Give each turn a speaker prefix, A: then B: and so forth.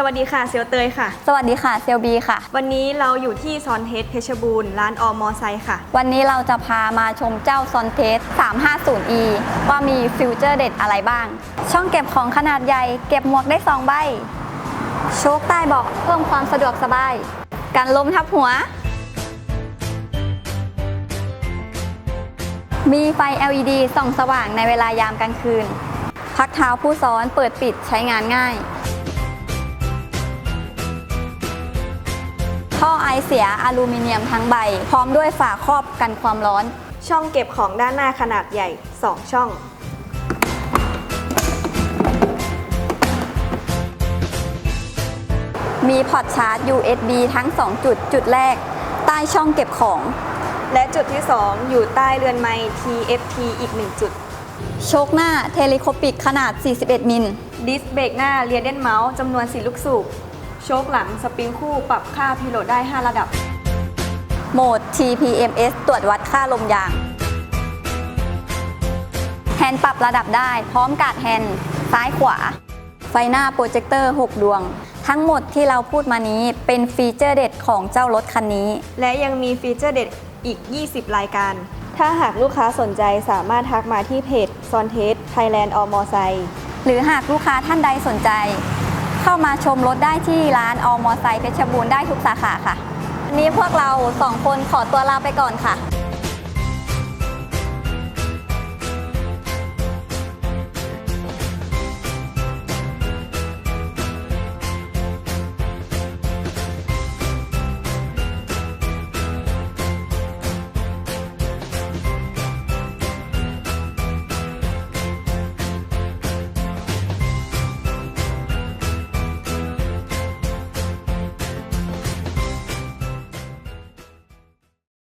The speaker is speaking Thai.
A: สวัสดีค่ะเซียวเตยค่ะ
B: สวัสดีค่ะเซลบีค่ะ
A: วันนี้เราอยู่ที่ซอนเทสเพชรบูรณ์ร้านอมอไซค์ค่ะ
B: วันนี้เราจะพามาชมเจ้าซอนเทส 350e ว่ามีฟิวเจอร์เด็ดอะไรบ้าง ช่องเก็บของขนาดใหญ่ เก็บหมวกได้ 2 ใบ โชคใต้เบาะเพิ่มความสะดวกสบายการล้มทับหัว มีไฟ LED ส่องสว่างในเวลายามกลางคืน พักเท้าผู้ซ้อนเปิดปิดใช้งานง่าย ท่อไอเสียอลูมิเนียมทั้งใบ พร้อมด้วยฝาครอบกันความร้อน
A: ช่องเก็บของด้านหน้าขนาดใหญ่ 2 ช่อง
B: มีพอร์ตชาร์จ USB ทั้ง 2 จุด จุดแรก ใต้ช่องเก็บของ
A: และจุดที่ 2 อยู่ใต้เรือนไม้ TFT อีก 1 จุด
B: โชคหน้าเทเลโคปิกขนาด 41 มิล
A: ดิสเบรกหน้าเรียเดนเมาส์จำนวน 4 ลูกสูบ โชคหลังสปริงคู่ปรับค่าพิโลดได้ 5 ระดับ
B: โหมด TPMS ตรวจวัดค่าลมยาง แฮนด์ปรับระดับได้พร้อมการ์ดแฮนด์ซ้ายขวา ไฟหน้าโปรเจคเตอร์ 6 ดวง ทั้งหมดที่เราพูดมานี้เป็นฟีเจอร์เด็ดของเจ้ารถคันนี้
A: และยังมีฟีเจอร์เด็ดอีก 20 รายการ ถ้าหากลูกค้าสนใจสามารถทักมาที่เพจซอนเทสไทยแลนด์อมอไซค์
B: หรือหากลูกค้าท่านใดสนใจ เข้ามาชมรถได้ที่ร้านอมอไซค์เพชรบูรณ์ได้ทุกสาขาค่ะวันนี้พวกเราสองคนขอตัวลาไปก่อนค่ะ